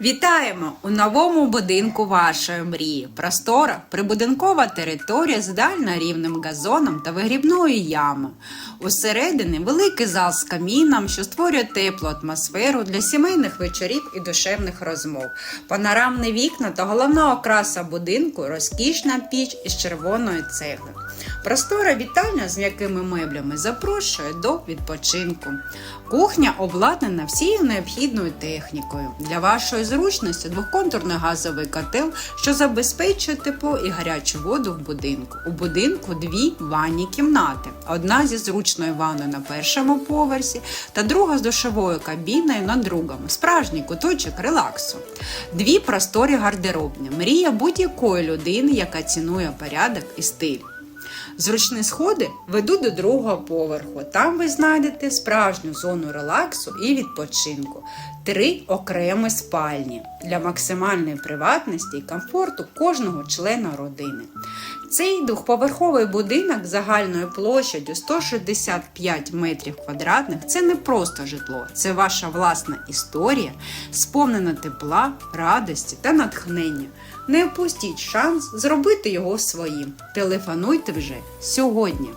Вітаємо у новому будинку вашої мрії. Простора прибудинкова територія з ідеально рівним газоном та вигрібною ямою. Усередині великий зал з каміном, що створює теплу атмосферу для сімейних вечорів і душевних розмов. Панорамні вікна та головна окраса будинку розкішна піч із червоної цегли. Простора вітальня з м'якими меблями запрошує до відпочинку. Кухня обладнана всією необхідною технікою. Для вашої зручності двоконтурний газовий котел, що забезпечує тепло і гарячу воду в будинку. У будинку дві ванні кімнати: одна зі зручною ванною на першому поверсі та друга з душовою кабіною на другому. Справжній куточок релаксу. Дві просторі гардеробні. Мрія будь-якої людини, яка цінує порядок і стиль. Зручні сходи ведуть до другого поверху. Там ви знайдете справжню зону релаксу і відпочинку. Три окремі спальні для максимальної приватності і комфорту кожного члена родини. Цей двохповерховий будинок загальною площадю 165 метрів квадратних це не просто житло, це ваша власна історія, сповнена тепла, радості та натхнення. Не опустіть шанс зробити його своїм. Телефонуйте вже сьогодні.